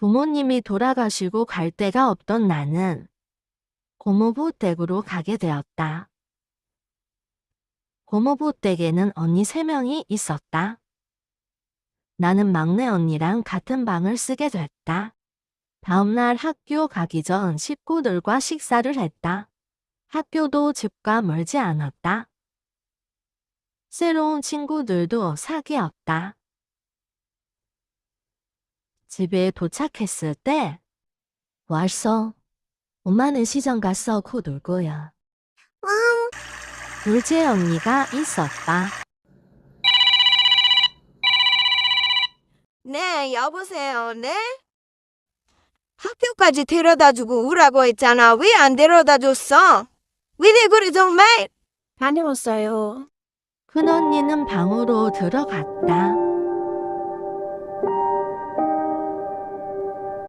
부모님이 돌아가시고 갈 데가 없던 나는 고모부 댁으로 가게 되었다. 고모부 댁에는 언니 세명이 있었다. 나는 막내 언니랑 같은 방을 쓰게 됐다. 다음날 학교 가기 전 식구들과 식사를 했다. 학교도 집과 멀지 않았다. 새로운 친구들도 사귀었다. 집에 도착했을 때 왔어. 엄마는 시장 갔어. 곧올 거야. 둘째 언니가 있었다. 네, 여보세요. 네? 학교까지 데려다 주고 오라고 했잖아. 왜 안 데려다 줬어? 왜 그래 정말? 다녀왔어요. 큰언니는 방으로 들어갔다.